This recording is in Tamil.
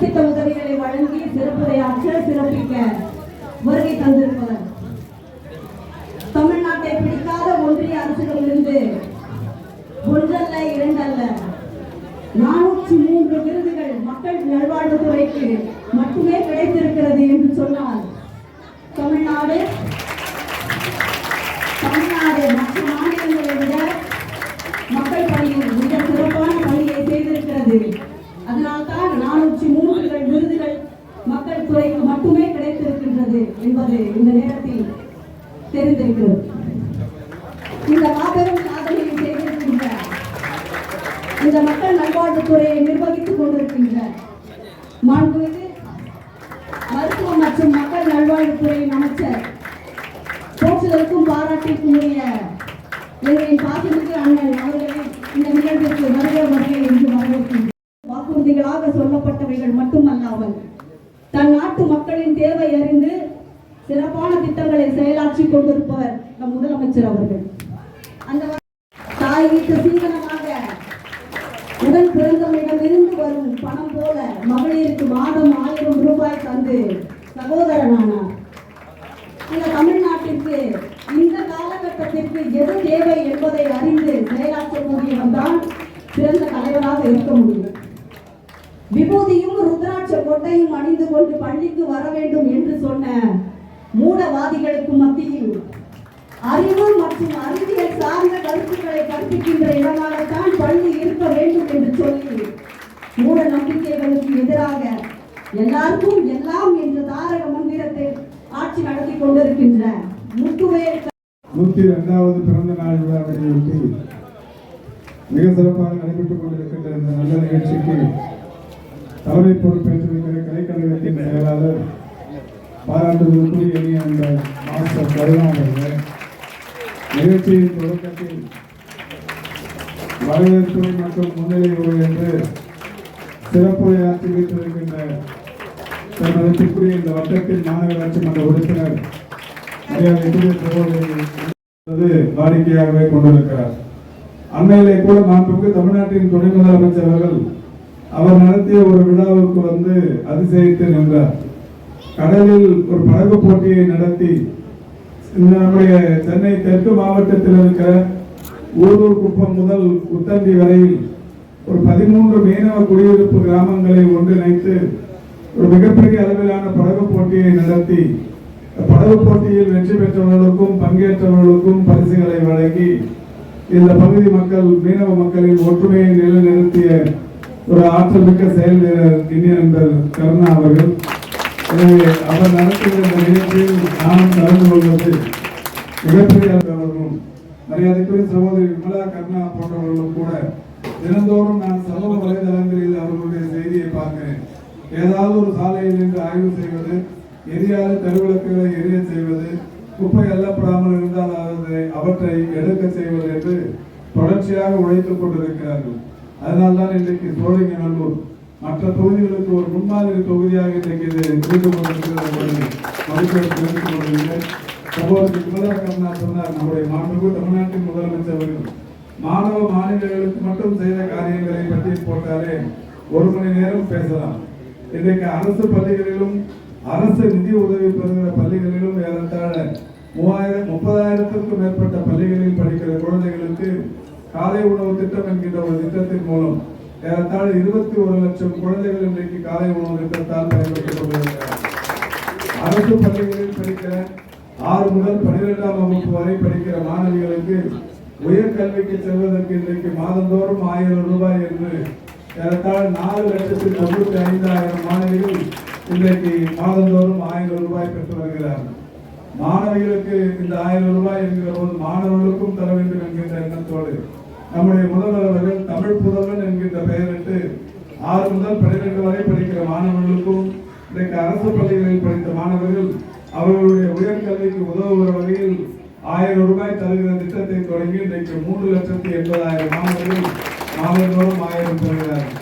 நலத்திட்ட உதவிகளை வழங்கி சிறப்புரையாற்ற சிறப்பிக்க வருகை தந்திருப்பவர். தமிழ்நாட்டை பிடிக்காத ஒன்றிய அரசுகளிலிருந்து ஒன்றல்ல இரண்டல்ல. நானூற்றி மூன்று விருதுகள் மக்கள் நல்வாழ்வுத்துறைக்கு மட்டுமே கிடைத்திருக்கிறது என்று சொன்னால் தமிழ்நாடு தமிழ்நாடு மற்ற மாநிலங்களை விட மக்கள் பணியில் மிக சிறப்பான பணியை செய்திருக்கிறது அதனால்தான் நானூற்றி மூன்று விருதுகள் மக்கள் துறைக்கு மட்டுமே கிடைத்திருக்கின்றது என்பது இந்த நேரத்தில் தெரிந்திருக்கிறது இந்த மாபெரும் சாதனையை செய்திருக்கின்ற இந்த மக்கள் நல்வாழ்வுத்துறையை நிர்வகித்துக் கொண்டிருக்கின்ற மாண்புமிகு மருத்துவ மற்றும் மக்கள் நல்வாழ்வுத்துறையின் அமைச்சர் போற்றுதலுக்கும் பாராட்டிற்கும் உரிய எங்களின் பாசமிகு அண்ணன் அவர்களை இந்த நிகழ்விற்கு வருக முறையை என்று வரவேற்கின்றனர் வாக்குறுதிகளாக சொல்லப்பட்டவைகள் மட்டுமல்லாமல் தன் நாட்டு மக்களின் தேவை அறிந்து சிறப்பான திட்டங்களை செயலாற்றி கொண்டிருப்பவர் நம் முதலமைச்சர் அவர்கள். அந்த தாய் வீட்டு சீதனமாக உடன் பிறந்தவரிடமிருந்து வரும் பணம் போல மகளிருக்கு மாதம் ஆயிரம் ரூபாய் தந்து சகோதரனானார் இந்த தமிழ்நாட்டிற்கு இந்த காலகட்டத்திற்கு எது தேவை என்பதை அறிந்து செயலாற்ற முடியவன்தான் சிறந்த தலைவராக இருக்க முடியும். விபூதியும் ருத்ராட்ச கொட்டையும் அணிந்து கொண்டு பள்ளிக்கு வர வேண்டும் என்று சொன்ன மூடவாதிகளுக்கு மத்தியில் அறிவு மற்றும் அறிவியல் சார்ந்த கருத்துக்களை கற்பிக்கின்ற இடமாகத்தான் பள்ளி இருக்க வேண்டும் என்று சொல்லி மூட நம்பிக்கைகளுக்கு எதிராக எல்லாருக்கும் எல்லாம் என்ற தாரக மந்திரத்தை ஆட்சி நடத்தி கொண்டிருக்கின்ற முத்துவேல் நூத்தி இரண்டாவது பிறந்த நாள் விழாவையொட்டி மிக சிறப்பாக நடைபெற்றுக் கொண்டிருக்கின்ற இந்த நல்ல நிகழ்ச்சிக்கு தலைமை பொறுப்பேற்றிருக்கிற கலைக்கழகத்தின் செயலாளர் பாராட்டுதலுக்குரிய எளிய அந்த மாஸ்டர் கருணா அவர்கள் நிகழ்ச்சியின் தொடக்கத்தில் வரவேற்பு மற்றும் முன்னிலை உரை என்று சிறப்புரையாற்றி வைத்திருக்கின்ற தனதுக்குரிய இந்த வட்டத்தின் மாநகராட்சி மன்ற உறுப்பினர் மரியாதைக்குரிய சகோதரி வாடிக்கையாகவே கொண்டிருக்கிறார். அண்மையிலே கூட மாண்புக்கு தமிழ்நாட்டின் துணை முதலமைச்சர் அவர்கள் அவர் நடத்திய ஒரு விழாவுக்கு வந்து அதிசயித்து நின்றார். கடலில் ஒரு படகு போட்டியை நடத்தி நம்முடைய சென்னை தெற்கு மாவட்டத்தில் இருக்கிற ஊரூர் குப்பம் முதல் உத்தந்தி வரையில் ஒரு பதிமூன்று மீனவ குடியிருப்பு கிராமங்களை ஒன்றிணைத்து ஒரு மிகப்பெரிய அளவிலான படகு போட்டியை நடத்தி படகு போட்டியில் வெற்றி பெற்றவர்களுக்கும் பங்கேற்றவர்களுக்கும் பரிசுகளை வழங்கி இந்த பகுதி மக்கள் மீனவ மக்களின் ஒற்றுமையை நிலைநிறுத்திய ஒரு ஆற்றல் மிக்க செயல் வீரர் இந்திய நண்பர் கருணா அவர்கள். எனவே அவர் நடத்துகிற இந்த நிகழ்ச்சியில் நானும் கலந்து கொள்வது மிகப்பெரிய அவர்களும் மரியாதைக்குரிய சகோதரி விமலா கருணா போன்றவர்களும் கூட தினந்தோறும் நான் சமூக வலைதளங்களில் அவர்களுடைய செய்தியை பார்க்கிறேன். ஏதாவது ஒரு சாலையில் நின்று ஆய்வு செய்வது எரியாத தெருவிளக்குகளை எரிய செய்வது குப்பை அள்ளப்படாமல் இருந்தால் அதை அவற்றை எடுக்க செய்வது என்று தொடர்ச்சியாக உழைத்துக் கொண்டிருக்கிறார்கள். அதனால்தான் இன்றைக்கு சோழிங்கநல்லூர் மற்ற தொகுதிகளுக்கு ஒரு முன்மாதிரி தொகுதியாக இன்றைக்கு இது இருந்து கொண்டிருக்கிறது சகோதரி சொன்னார் நம்முடைய மாண்புக்கு தமிழ்நாட்டின் முதலமைச்சர் அவர்கள் மாணவ மாநிலங்களுக்கு மட்டும் செய்த காரியங்களை பற்றி போட்டாலே ஒரு மணி நேரம் பேசலாம். இன்றைக்கு அரசு பள்ளிகளிலும் அரசு நிதி உதவி பெறுகிற பள்ளிகளிலும் ஏறத்தாழ மூவாயிரம் முப்பதாயிரத்திற்கும் மேற்பட்ட பள்ளிகளில் படிக்கிற குழந்தைகளுக்கு காலை உணவு திட்டம் என்கின்ற ஒரு திட்டத்தின் மூலம் ஏறத்தாழ இருபத்தி ஒரு லட்சம் குழந்தைகள் இன்றைக்கு காலை உணவு திட்டத்தால் பயன்படுத்திக் கொண்டிருக்கிறார் அரசு பள்ளிகளில் படிக்கிற ஆறு முதல் பன்னிரெண்டாம் வகுப்பு வரை படிக்கிற மாணவிகளுக்கு உயர்கல்விக்கு செல்வதற்கு இன்றைக்கு மாதந்தோறும் ஆயிரம் ரூபாய் என்று ஏறத்தாழ நாலு லட்சத்தி தொண்ணூத்தி ஐந்தாயிரம் மாணவிகள் இன்றைக்கு மாதந்தோறும் ஆயிரம் ரூபாய் பெற்று வருகிறார்கள். மாணவிகளுக்கு இந்த ஆயிரம் ரூபாய் என்கிற போது மாணவர்களுக்கும் தர வேண்டும் என்கின்ற எண்ணத்தோடு நம்முடைய முதல்வர் அவர்கள் தமிழ் புதல்வன் என்கின்ற பெயரிட்டு ஆறு முதல் பன்னிரெண்டு வரை படிக்கிற மாணவர்களுக்கும் இன்றைக்கு அரசு பள்ளிகளில் படித்த மாணவர்கள் அவர்களுடைய உயர்கல்விக்கு உதவுகிற வகையில் ஆயிரம் ரூபாய் தருகிற திட்டத்தை தொடங்கி இன்றைக்கு மூன்று லட்சத்தி எண்பதாயிரம் மாணவர்கள் மாணவர்களும் ஆயிரம் பெறுகிறார்கள்